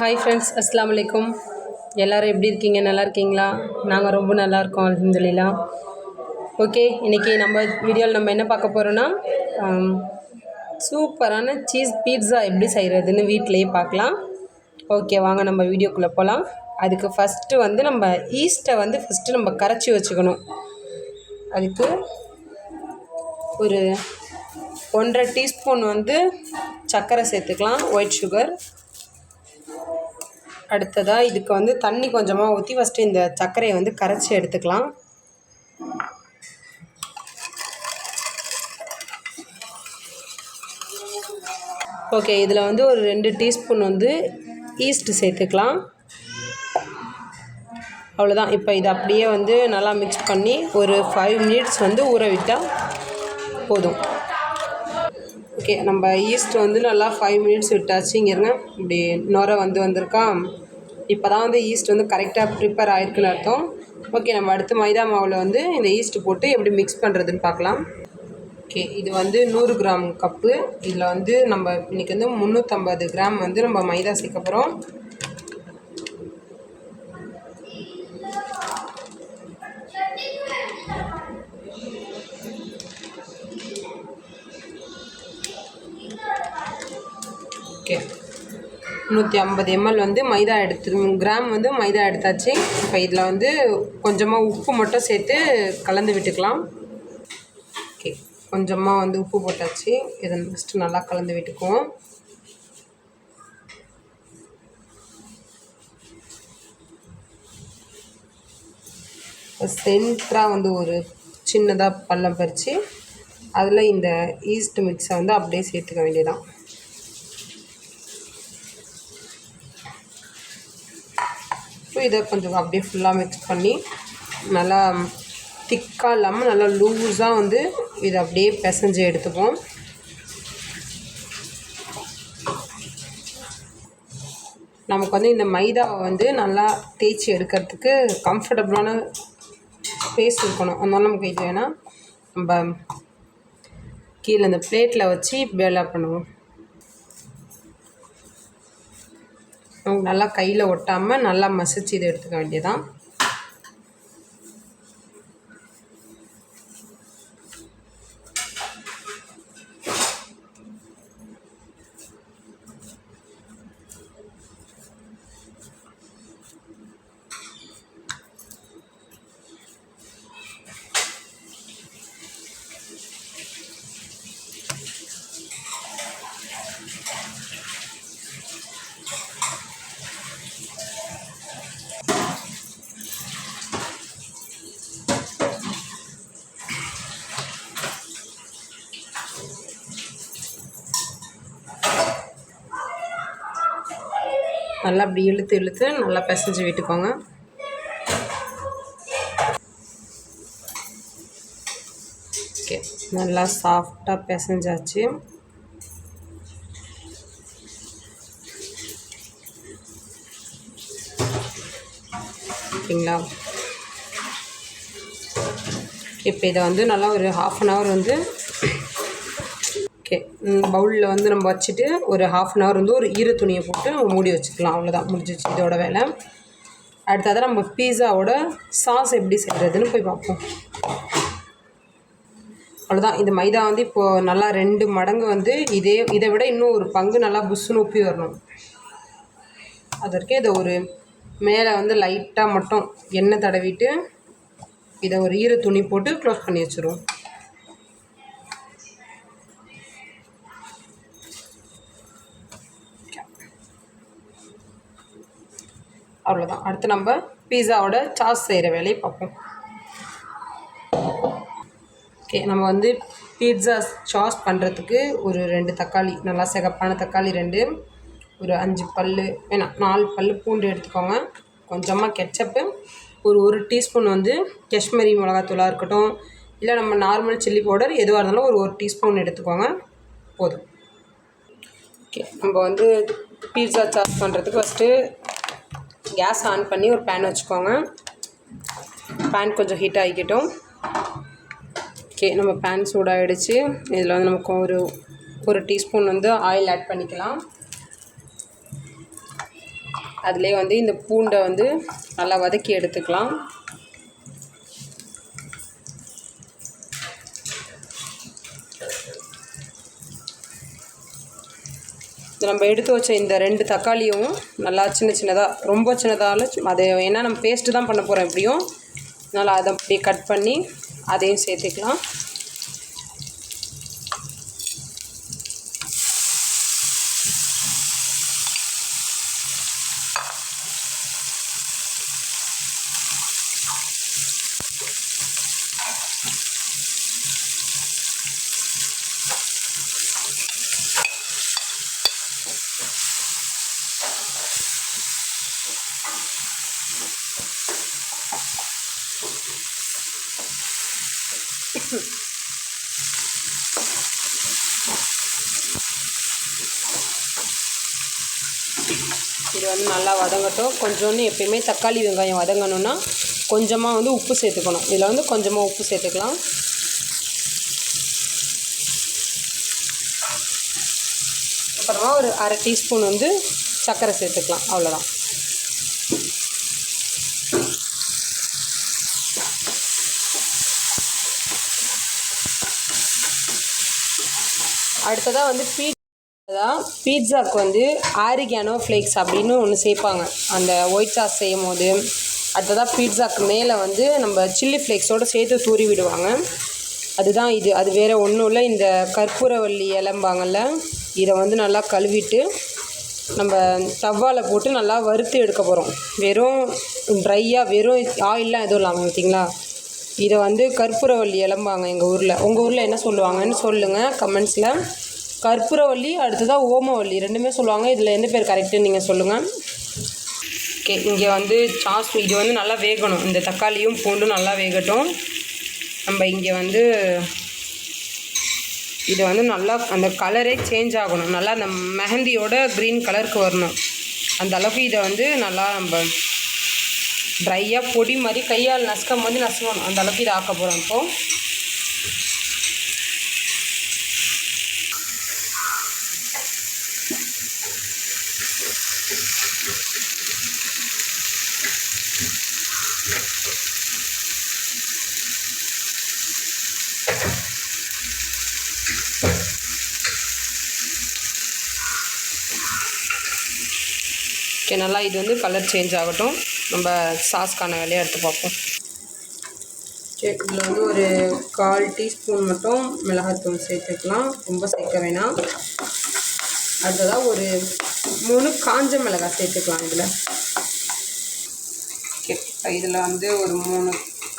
Hi friends அஸ்லாம் வலைக்கும் எல்லோரும் எப்படி இருக்கீங்க? நல்லா இருக்கீங்களா? நாங்கள் ரொம்ப நல்லா இருக்கோம் அல்ஹம்துலில்லா. ஓகே இன்றைக்கி நம்ம வீடியோவில் நம்ம என்ன பார்க்க போகிறோன்னா சூப்பரான சீஸ் பீட்ஸா எப்படி செய்கிறதுன்னு வீட்டிலையே பார்க்கலாம். ஓகே வாங்க நம்ம வீடியோக்குள்ளே போகலாம் அதுக்கு ஃபஸ்ட்டு வந்து நம்ம ஈஸ்ட்டை வந்து ஃபஸ்ட்டு நம்ம கரைச்சி வச்சுக்கணும். அதுக்கு ஒரு ஒன்றரை டீஸ்பூன் வந்து சர்க்கரை சேர்த்துக்கலாம் ஒயிட் சுகர் அடுத்ததாக இதுக்கு வந்து தண்ணி கொஞ்சமாக ஊற்றி ஃபஸ்ட்டு இந்த சர்க்கரையை வந்து கரைச்சி எடுத்துக்கலாம். ஓகே இதில் வந்து ஒரு ரெண்டு டீஸ்பூன் வந்து ஈஸ்ட்டு சேர்த்துக்கலாம். அவ்வளோதான் இப்போ இதை அப்படியே வந்து நல்லா மிக்ஸ் பண்ணி ஒரு ஃபைவ் மினிட்ஸ் வந்து ஊற விட்டால் போதும். ஓகே நம்ம ஈஸ்ட் வந்து நல்லா ஃபைவ் மினிட்ஸ் விட்டாச்சு. இங்கே இருங்க. இப்படி நுர வந்து வந்திருக்கா. இப்போ தான் வந்து ஈஸ்ட் வந்து கரெக்டாக ப்ரிப்பேர் ஆயிருக்குன்னு அர்த்தம். ஓகே நம்ம அடுத்து மைதா மாவில் வந்து இந்த ஈஸ்ட் போட்டு எப்படி மிக்ஸ் பண்ணுறதுன்னு பார்க்கலாம். ஓகே இது வந்து நூறு கிராம் கப்பு இதில் வந்து நம்ம இன்றைக்கி வந்து முந்நூற்றம்பது கிராம் வந்து நம்ம மைதா சேர்க்க போகிறோம் நூற்றி ஐம்பது எம்எல் வந்து மைதா எடுத்து கிராம் வந்து மைதா எடுத்தாச்சு. இப்போ இதில் வந்து கொஞ்சமாக உப்பு மட்டும் சேர்த்து கலந்து விட்டுக்கலாம். ஓகே கொஞ்சமாக வந்து உப்பு போட்டாச்சு. இதை ஃபஸ்ட்டு நல்லா கலந்து விட்டுக்குவோம். சென்ட்ராக வந்து ஒரு சின்னதாக பள்ளம் பறித்து அதில் இந்த ஈஸ்ட் மிக்ஸை வந்து அப்படியே சேர்த்துக்க வேண்டியதான் இதை கொஞ்சம் அப்படியே ஃபுல்லாக மிக்ஸ் பண்ணி நல்லா திக்காக இல்லாமல் நல்லா லூஸாக வந்து இதை அப்படியே பிசைஞ்சு எடுத்துப்போம். நமக்கு வந்து இந்த மைதாவை வந்து நல்லா தேய்ச்சி எடுக்கிறதுக்கு கம்ஃபர்டபுளான ஸ்பேஸ் இருக்கணும். அதனால நமக்கு இது வேணால் நம்ம கீழே இந்த பிளேட்டில் வச்சு வேலை பண்ணுவோம். நல்லா கையில் ஒட்டாமல் நல்லா மசிச்சு இதை எடுத்துக்க வேண்டியதான் நல்லா அப்படி இழுத்து இழுத்து நல்லா பிசைஞ்சு விட்டுக்கோங்க. ஓகே நல்லா சாஃப்டாக பிசைஞ்சாச்சு. ஓகேங்களா? இப்போ இதை வந்து நல்லா ஒரு ஹாஃப் அன் ஹவர் வந்து ஓகே. பவுலில் வந்து நம்ம வச்சுட்டு ஒரு ஹாஃப் அன் ஹவர் வந்து ஒரு ஈர துணியை போட்டு மூடி வச்சுக்கலாம். அவ்வளோதான் முடிஞ்சிச்சு இதோட வேலை. அடுத்ததாக நம்ம பீஸாவோட சாஸ் எப்படி செய்கிறதுன்னு போய் பார்ப்போம். அவ்வளோதான் இந்த மைதா வந்து இப்போது நல்லா ரெண்டு மடங்கு வந்து இதே இதை விட இன்னும் ஒரு பங்கு நல்லா புஷ்ஷுன்னு உப்பி வரணும். அதற்கு இதை ஒரு மேலே வந்து லைட்டாக மட்டும் எண்ணெய் தடவிட்டு இதை ஒரு ஈர துணி போட்டு க்ளோஸ் பண்ணி வச்சுருவோம். அவ்வளோதான் அடுத்து நம்ம பீஸாவோட சாஸ் செய்கிற வேலையை பார்ப்போம். ஓகே நம்ம வந்து பீட்சா சாஸ் பண்ணுறதுக்கு ஒரு ரெண்டு தக்காளி நல்லா சிகப்பான தக்காளி ரெண்டு ஒரு அஞ்சு பல் வேணாம் நாலு பல் பூண்டு எடுத்துக்கோங்க. கொஞ்சமாக கெச்சப்பு ஒரு ஒரு டீஸ்பூன் வந்து காஷ்மீரி மிளகாத்தூளாக இருக்கட்டும் இல்லை நம்ம நார்மல் சில்லி பவுடர் எதுவாக இருந்தாலும் ஒரு ஒரு டீஸ்பூன் எடுத்துக்கோங்க. போதும். ஓகே நம்ம வந்து பீட்சா சாஸ் பண்ணுறதுக்கு ஃபஸ்ட்டு கேஸ் ஆன் பண்ணி ஒரு பேன் வச்சுக்கோங்க. பேன் கொஞ்சம் ஹீட் ஆகிக்கிட்டோம். ஓகே நம்ம பேன் சூடாகிடுச்சு இதில் வந்து நமக்கு ஒரு ஒரு டீஸ்பூன் வந்து ஆயில் ஆட் பண்ணிக்கலாம். அதிலே வந்து இந்த பூண்டை வந்து நல்லா வதக்கி எடுத்துக்கலாம். நம்ம எடுத்து வச்ச இந்த ரெண்டு தக்காளியும் நல்லா சின்ன சின்னதாக ரொம்ப சின்னதாக அது ஏன்னா நம்ம பேஸ்ட்டு தான் பண்ண போகிறோம் எப்படியும். அதனால் அதை அப்படியே கட் பண்ணி அதையும் சேர்த்துக்கலாம். இது வந்து நல்லா வதங்கட்டும். கொஞ்சோன்னு எப்பயுமே தக்காளி வெங்காயம் வதங்கணும்னா கொஞ்சமாக வந்து உப்பு சேர்த்துக்கணும். இதில் வந்து கொஞ்சமாக உப்பு சேர்த்துக்கலாம். அப்புறமா ஒரு அரை டீஸ்பூன் வந்து சர்க்கரை சேர்த்துக்கலாம். அவ்வளோதான் அடுத்ததாக வந்து பீட்ஸா பீட்சாக்கு வந்து ஆரிகானோ ஃப்ளேக்ஸ் அப்படின்னு ஒன்று சேர்ப்பாங்க. அந்த ஒயிட் சாஸ் செய்யும் போது அடுத்ததாக பீட்சாக்கு மேலே வந்து நம்ம சில்லி ஃப்ளேக்ஸோடு சேர்த்து தூரி விடுவாங்க. அதுதான் இது. அது வேறு ஒன்றும் இல்லை. இந்த கற்பூரவள்ளி இலம்பாங்கள்ல இதை வந்து நல்லா கழுவிட்டு நம்ம தவ்வால போட்டு நல்லா வறுத்து எடுக்க போகிறோம் வெறும் ட்ரையாக வெறும் ஆயிலெலாம் எதுவும் இல்லாமல் பார்த்தீங்களா இதை வந்து கற்பூரவள்ளி இளம்பாங்க எங்கள் ஊரில். உங்கள் ஊரில் என்ன சொல்லுவாங்கன்னு சொல்லுங்கள் கமெண்ட்ஸில் கற்பூரவள்ளி அடுத்ததாக ஓமவல்லி ரெண்டுமே சொல்லுவாங்க. இதில் எந்த பேர் கரெக்டுன்னு நீங்கள் சொல்லுங்கள் ஓகே இங்கே வந்து சாஸ் இது வந்து நல்லா வேகணும். இந்த தக்காளியும் பூண்டும் நல்லா வேகட்டும். நம்ம இங்கே வந்து இது வந்து நல்லா அந்த கலரே சேஞ்ச் ஆகணும். நல்லா அந்த மெஹந்தியோட க்ரீன் கலருக்கு வரணும். அந்த அளவுக்கு இதை வந்து நல்லா நம்ம ட்ரையாக பொடி மாதிரி கையால் நசுக்கம் வந்து நசுக்கணும் அந்த அளவுக்கு இதை ஆக்க போகிறோம் இப்போ. ஓகே நல்லா இது வந்து கலர் சேஞ்ச் ஆகட்டும். நம்ம சாஸ்க்கான வேலையை எடுத்து பார்ப்போம். சரி இதில் வந்து ஒரு கால் டீஸ்பூன் மட்டும் மிளகாத்தூள் சேர்த்துக்கலாம். ரொம்ப சேர்க்க வேணாம். அடுத்ததாக ஒரு மூணு காஞ்ச மிளகாய் சேர்த்துக்கலாம் இதில். ஓகே இதில் வந்து ஒரு மூணு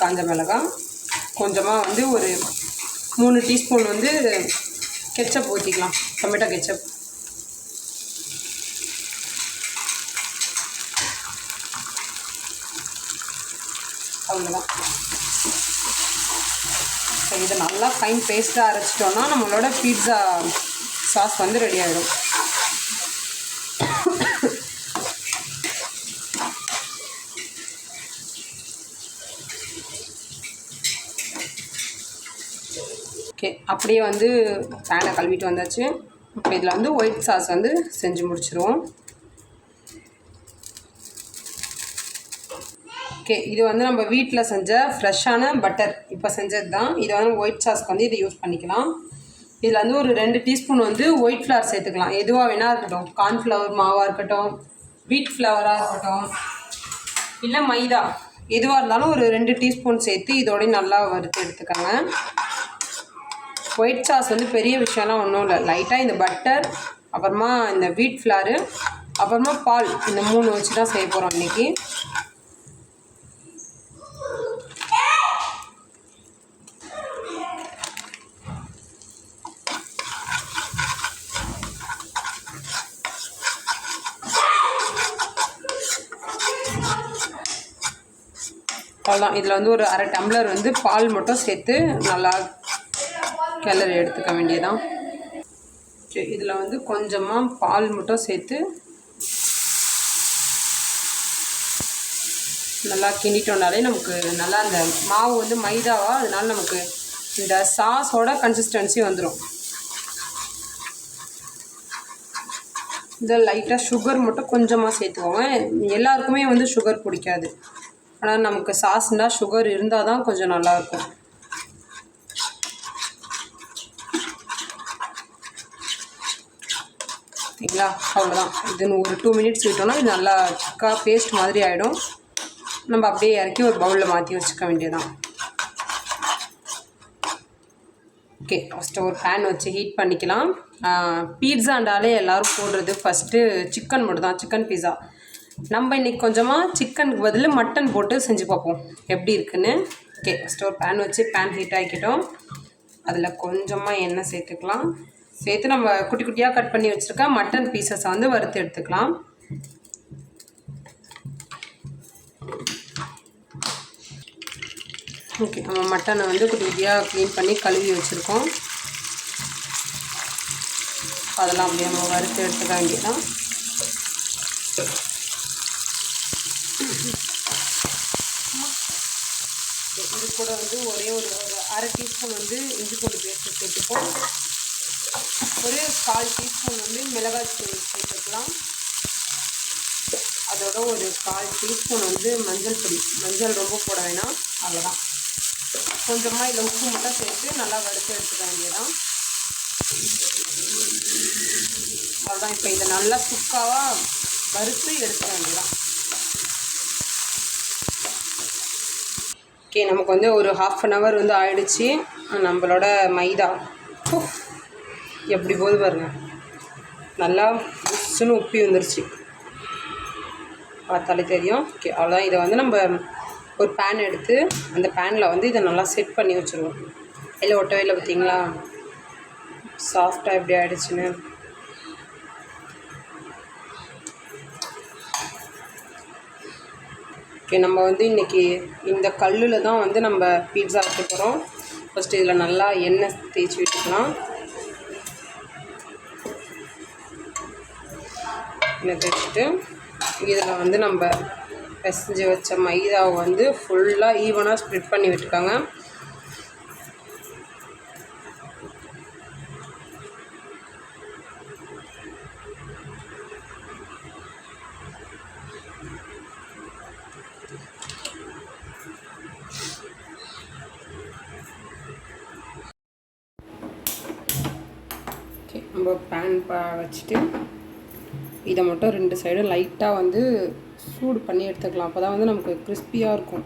காஞ்ச மிளகாய். கொஞ்சமாக வந்து ஒரு மூணு டீஸ்பூன் வந்து கெச்சப் ஊற்றிக்கலாம் டொமேட்டோ கெச்சப். அவ்வளோதான் ஸோ இதை நல்லா ஃபைன் பேஸ்ட்டாக அரைச்சிட்டோன்னா நம்மளோட பீட்சா சாஸ் வந்து ரெடி ஆகிடும் ஓகே அப்படியே வந்து பேனை கழுவிட்டு வந்தாச்சு. இப்போ இதில் வந்து ஒயிட் சாஸ் வந்து செஞ்சு முடிச்சிருவோம். ஓகே இது வந்து நம்ம வீட்டில் செஞ்ச ஃப்ரெஷ்ஷான பட்டர். இப்போ செஞ்சது தான் இதை வந்து ஒயிட் சாஸ்க்கு வந்து இதை யூஸ் பண்ணிக்கலாம். இதில் வந்து ஒரு ரெண்டு டீஸ்பூன் வந்து ஒயிட் ஃப்ளவர் சேர்த்துக்கலாம். எதுவாக வேணால் இருக்கட்டும். கார்ன்ஃப்ளவர் மாவாக இருக்கட்டும் வீட் ஃப்ளவராக இருக்கட்டும் இல்லை மைதா. எதுவாக இருந்தாலும் ஒரு ரெண்டு டீஸ்பூன் சேர்த்து இதோடய நல்லா வறுத்து எடுத்துக்கோங்க. ஒயிட் சாஸ் வந்து பெரிய விஷயம்லாம் ஒன்றும் இல்லை. லைட்டாக இந்த பட்டர் அப்புறமா இந்த வீட் ஃப்ளாரு அப்புறமா பால். இந்த மூணு வச்சு தான் செய்ய போகிறோம் இன்றைக்கி அவ்வளோதான் இதில் வந்து ஒரு அரை டம்ளர் வந்து பால் மட்டும் சேர்த்து நல்லா கிளறி எடுத்துக்க வேண்டியதான் சரி இதில் வந்து கொஞ்சமாக பால் மட்டும் சேர்த்து நல்லா கிண்டிட்டோம்னாலே நமக்கு நல்லா அந்த மாவு வந்து மைதாவா அதனால நமக்கு இந்த சாஸோட கன்சிஸ்டன்சி வந்துடும் இதில் லைட்டாக சுகர் மட்டும் கொஞ்சமாக சேர்த்துக்கோங்க. எல்லாருக்குமே வந்து சுகர் பிடிக்காது. ஆனால் நமக்கு சாஸ்னால் சுகர் இருந்தால் தான் கொஞ்சம் நல்லாயிருக்கும். சரிங்களா அவ்வளோதான் இது ஒரு டூ மினிட்ஸ் விட்டோம்னா இது நல்லா திக்காக பேஸ்ட் மாதிரி ஆகிடும் நம்ம அப்படியே இறக்கி ஒரு பவுலில் மாற்றி வச்சுக்க வேண்டியதான் ஓகே ஃபஸ்ட்டு ஒரு பேன் வச்சு ஹீட் பண்ணிக்கலாம். பீட்சாண்டாலே எல்லோரும் போடுறது ஃபஸ்ட்டு சிக்கன் மட்டும் தான் சிக்கன் பீஸா நம்ம இன்றைக்கி கொஞ்சமாக சிக்கனுக்கு பதில் மட்டன் போட்டு செஞ்சு பார்ப்போம். எப்படி இருக்குன்னு? ஓகே ஃபஸ்ட்டு ஒரு பேன் வச்சு பேன் ஹீட் ஆக்கிட்டோம். அதில் கொஞ்சமாக எண்ணெய் சேர்த்துக்கலாம். சேர்த்து நம்ம குட்டி குட்டியாக கட் பண்ணி வச்சுருக்க மட்டன் பீசஸை வந்து வறுத்து எடுத்துக்கலாம். ஓகே நம்ம மட்டனை வந்து குட்டி குட்டியாக க்ளீன் பண்ணி கழுவி வச்சுருக்கோம். அதெல்லாம் அப்படியே நம்ம வறுத்து எடுத்துக்க வேண்டியதான் இது கூட வந்து ஒரு ஒரு அரை டீஸ்பூன் வந்து இஞ்சி பூண்டு பேஸ்ட்டு சேர்த்துப்போம். ஒரு கால் டீஸ்பூன் வந்து மிளகாய் தூள் சேர்த்துக்கலாம். அதோட ஒரு கால் டீஸ்பூன் வந்து மஞ்சள் பொடி. மஞ்சள் ரொம்ப போட வேணாம். அவ்வளோதான் கொஞ்சமாக இதில் உப்பு மட்டும் சேர்த்து நல்லா வறுத்து எடுத்துக்க வேண்டியதான் அவ்வளோதான் இப்போ இதை நல்லா சுக்காவாக வறுத்து எடுத்துக்க வேண்டியதான் ஓகே நமக்கு வந்து ஒரு ஹாஃப் அன் ஹவர் வந்து ஆயிடுச்சு. நம்மளோட மைதா. எப்படி போகுது பாருங்க. நல்லா புஷ்ஷுன்னு உப்பி வந்துருச்சு. பார்த்தாலே தெரியும். ஓகே அவ்வளோதான் இதை வந்து நம்ம ஒரு பேன் எடுத்து அந்த பேனில் வந்து இதை நல்லா செட் பண்ணி வச்சுருவோம். இல்லை ஒட்டவே இல்லை பார்த்தீங்களா சாஃப்டாக எப்படி ஆகிடுச்சின்னு ஓகே நம்ம வந்து இன்றைக்கி இந்த கல்லில் தான் வந்து நம்ம பீட்சா வைக்க போகிறோம் ஃபஸ்ட்டு இதில் நல்லா எண்ணெய் தேய்ச்சி விட்டுக்கலாம் எண்ணெய் தேய்ச்சிட்டு இதில் வந்து நம்ம பிசைஞ்சு வச்ச மைதாவை வந்து ஃபுல்லாக ஈவனாக ஸ்ப்ரெட் பண்ணி விட்டுருக்காங்க நம்ம பேன் பா வச்சுட்டு இதை மட்டும் ரெண்டு சைடும் லைட்டாக வந்து சூடு பண்ணி எடுத்துக்கலாம். அப்போ தான் வந்து நமக்கு கிறிஸ்பியாக இருக்கும்.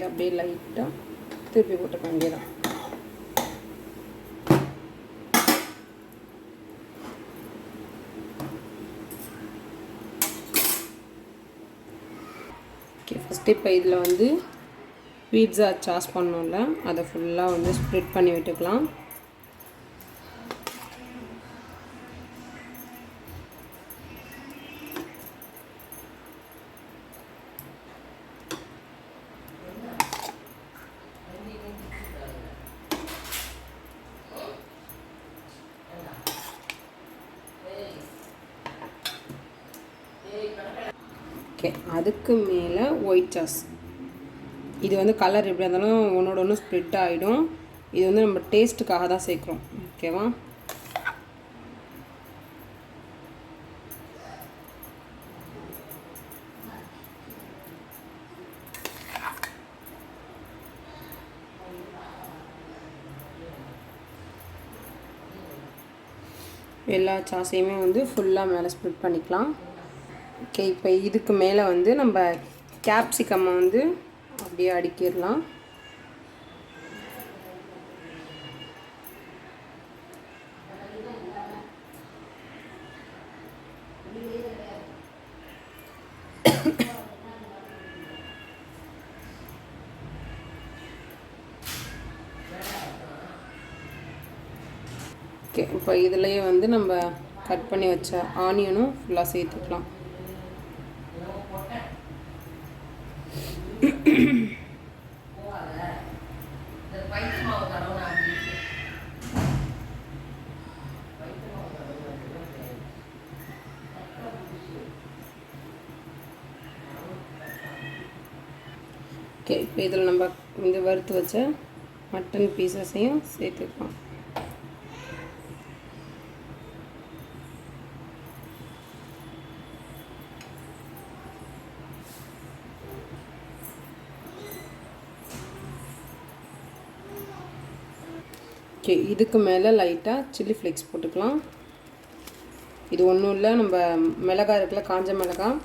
சைடு அப்படியே லைட்டாக திருப்பி போட்டுக்க வேண்டியதான் ஓகே ஃபஸ்ட்டு இப்போ இதில் வந்து பீட்ஸா சாஸ் பண்ணோம்ல அதை ஃபுல்லாக வந்து ஸ்ப்ரெட் பண்ணி விட்டுக்கலாம். ஓகே அதுக்கு மேலே ஒயிட் சாஸ் இது வந்து கலர் எப்படி இருந்தாலும் ஒன்றோட ஒன்று ஸ்ப்ரெட் ஆகிடும் இது வந்து நம்ம டேஸ்ட்டுக்காக தான் சேர்க்குறோம். ஓகேவா எல்லா சாஸையுமே வந்து ஃபுல்லாக மேலே ஸ்ப்ரிட் பண்ணிக்கலாம். ஓகே இப்போ இதுக்கு மேலே வந்து நம்ம கேப்சிகம்மை வந்து அப்படியே அடுக்கிடலாம். ஓகே இப்போ இதுலேயே வந்து நம்ம கட் பண்ணி வச்ச ஆனியனும் ஃபுல்லாக சேர்த்துக்கலாம். ஓகே இப்போ இதில் நம்ம இந்த வறுத்து வச்ச மட்டன் பீசஸையும் சேர்த்துக்கலாம். ஓகே இதுக்கு மேலே லைட்டாக சில்லி ஃப்ளேக்ஸ் போட்டுக்கலாம். இது ஒன்றும் இல்லை நம்ம மிளகாய் இருக்குல்ல காஞ்ச மிளகாய்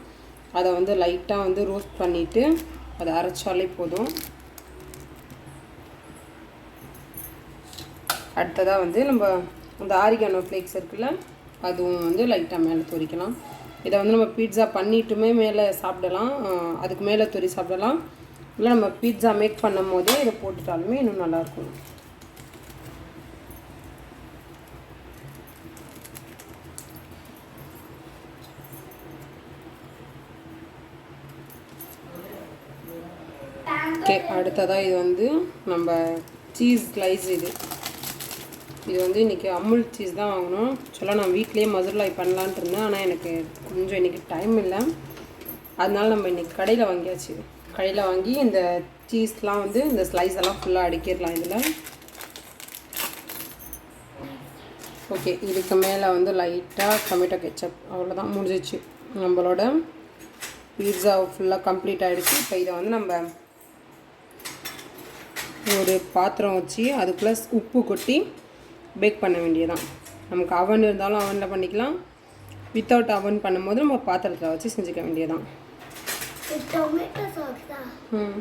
அதை வந்து லைட்டாக வந்து ரோஸ்ட் பண்ணிவிட்டு அதை அரைச்சாலே போதும். அடுத்ததாக வந்து நம்ம அந்த ஆரிகானோ ஃப்ளேக்ஸ் இருக்குல்ல அதுவும் வந்து லைட்டாக மேலே துரிக்கலாம். இதை வந்து நம்ம பீட்சா பண்ணிட்டுமே மேலே சாப்பிடலாம். அதுக்கு மேலே துரி சாப்பிடலாம். இல்லை நம்ம பீட்சா மேக் பண்ணும் போதே இதை போட்டுட்டாலுமே இன்னும் நல்லாயிருக்கும் ஓகே அடுத்ததாக இது வந்து நம்ம சீஸ் ஸ்லைஸ் இது. இது வந்து இன்றைக்கி அமுல் சீஸ் தான் வாங்கணும். சொல்ல நான் வீட்லேயே மதுரலாய் பண்ணலான்ட்டு இருந்தேன். ஆனால் எனக்கு கொஞ்சம் இன்றைக்கி டைம் இல்லை. அதனால நம்ம இன்றைக்கி கடையில் வாங்கியாச்சு. கடையில் வாங்கி இந்த சீஸ்லாம் வந்து இந்த ஸ்லைஸ் எல்லாம் ஃபுல்லாக அடிக்கிடலாம் இதில். ஓகே இதுக்கு மேலே வந்து லைட்டாக டொமேட்டோ கெச்சப் அவ்வளோதான் முடிஞ்சிச்சு. நம்மளோட பீட்ஸா ஃபுல்லாக கம்ப்ளீட் ஆகிடுச்சு இப்போ இதை வந்து நம்ம ஒரு பாத்திரம் வச்சு அதுக்குள்ளே உப்பு கொட்டி பேக் பண்ண வேண்டியதான் நமக்கு அவன் இருந்தாலும் அவனில் பண்ணிக்கலாம். வித்தவுட் அவன் பண்ணும்போது நம்ம பாத்திரத்தில் வச்சு செஞ்சுக்க வேண்டியதான் ம்.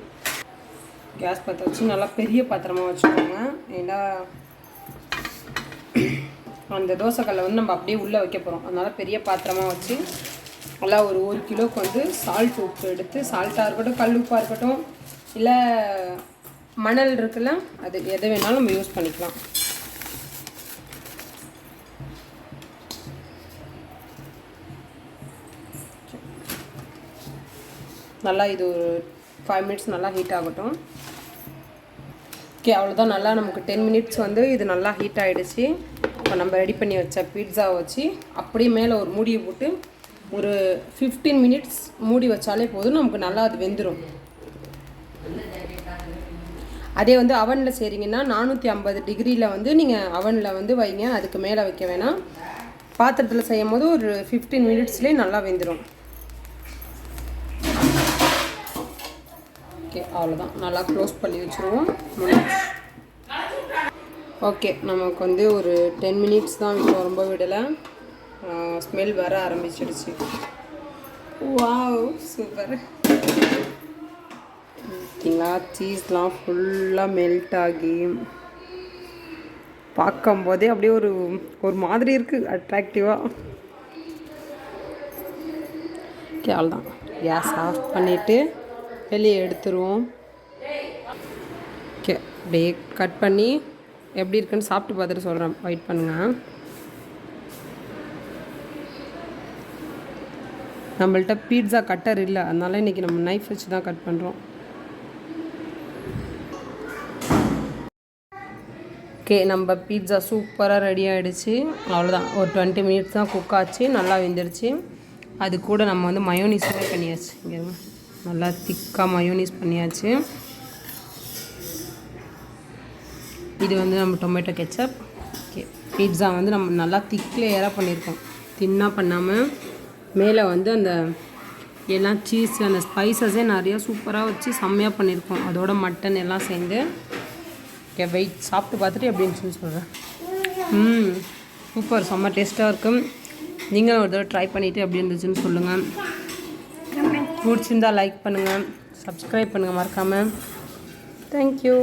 கேஸ் பற்ற வச்சு நல்லா பெரிய பாத்திரமாக வச்சுக்கோங்க. ஏன்னா அந்த தோசைக்கல்லை வந்து நம்ம அப்படியே உள்ளே வைக்க போகிறோம் அதனால் பெரிய பாத்திரமாக வச்சு நல்லா ஒரு ஒரு கிலோவுக்கு வந்து சால்ட் உப்பு எடுத்து சால்ட்டாக இருக்கட்டும் கல் உப்பாக இருக்கட்டும் இல்லை மணல் இருக்குல்ல அது எதை வேணாலும் நம்ம யூஸ் பண்ணிக்கலாம். நல்லா இது ஒரு ஃபைவ் மினிட்ஸ் நல்லா ஹீட் ஆகட்டும். ஓகே அவ்வளோதான் நல்லா நமக்கு டென் மினிட்ஸ் வந்து இது நல்லா ஹீட் ஆகிடுச்சு இப்போ நம்ம ரெடி பண்ணி வச்ச பீட்சாவை வச்சு அப்படியே மேலே ஒரு மூடியை போட்டு ஒரு ஃபிஃப்டீன் மினிட்ஸ் மூடி வச்சாலே போதும். நமக்கு நல்லா அது வெந்துடும் அதே வந்து அவனில் செய்கிறீங்கன்னா நானூற்றி ஐம்பது டிகிரியில் வந்து நீங்கள் அவனில் வந்து வைங்க. அதுக்கு மேலே வைக்க வேணாம். பாத்திரத்தில் செய்யும் போது ஒரு ஃபிஃப்டீன் மினிட்ஸ்லேயே நல்லா வெந்துடும் ஓகே அவ்வளோதான் நல்லா க்ளோஸ் பண்ணி வச்சுருவோம். ஓகே நமக்கு வந்து ஒரு டென் மினிட்ஸ் தான். இப்போ ரொம்ப விடலை. ஸ்மெல் வர ஆரம்பிச்சிடுச்சு வாவ் சூப்பர் பார்த்தீங்களா? சீஸ்லாம் ஃபுல்லாக மெல்ட் ஆகி பார்க்கும்போதே அப்படியே ஒரு ஒரு மாதிரி இருக்குது அட்ராக்டிவாக ஓகே அவ்வளோதான் கேஸ் ஆஃப் பண்ணிவிட்டு வெளியே எடுத்துருவோம். ஓகே அப்படியே கட் பண்ணி எப்படி இருக்குன்னு சாப்பிட்டு பார்த்துட்டு சொல்கிறேன் வெயிட் பண்ணுங்கள் நம்மள்ட்ட பீட்சா கட்டர் இல்லை. அதனால இன்றைக்கி நம்ம நைஃப் வச்சு தான் கட் பண்ணுறோம் ஓகே நம்ம பீட்சா சூப்பராக ரெடி ஆகிடுச்சு அவ்வளோதான் ஒரு டுவெண்ட்டி மினிட்ஸ் தான் குக் ஆச்சு. நல்லா வெந்துருச்சு. அது கூட நம்ம வந்து மயோனிஸுமே பண்ணியாச்சு. இங்கே நல்லா திக்காக மயோனிஸ் பண்ணியாச்சு. இது வந்து நம்ம டொமேட்டோ கெச்சப் ஓகே பீட்சா வந்து நம்ம நல்லா திக் லேயராக பண்ணியிருக்கோம். தின்னாக பண்ணாமல் மேலே வந்து அந்த எல்லாம் சீஸ் அந்த ஸ்பைசஸே நிறையா சூப்பராக வச்சு செம்மையாக பண்ணியிருக்கோம். அதோட மட்டன் எல்லாம் சேர்ந்து. ஓகே வெயிட் சாப்பிட்டு பார்த்துட்டு எப்படின்னு சொல்லி சொல்கிறேன் ம் சூப்பர் செம்ம டேஸ்ட்டாக இருக்கும். நீங்களும் ஒரு தடவை ட்ரை பண்ணிவிட்டு எப்படி இருந்துச்சுன்னு சொல்லுங்கள் பிடிச்சிருந்தால் லைக் பண்ணுங்கள் சப்ஸ்கிரைப் பண்ணுங்கள் மறக்காமல் தேங்க்யூ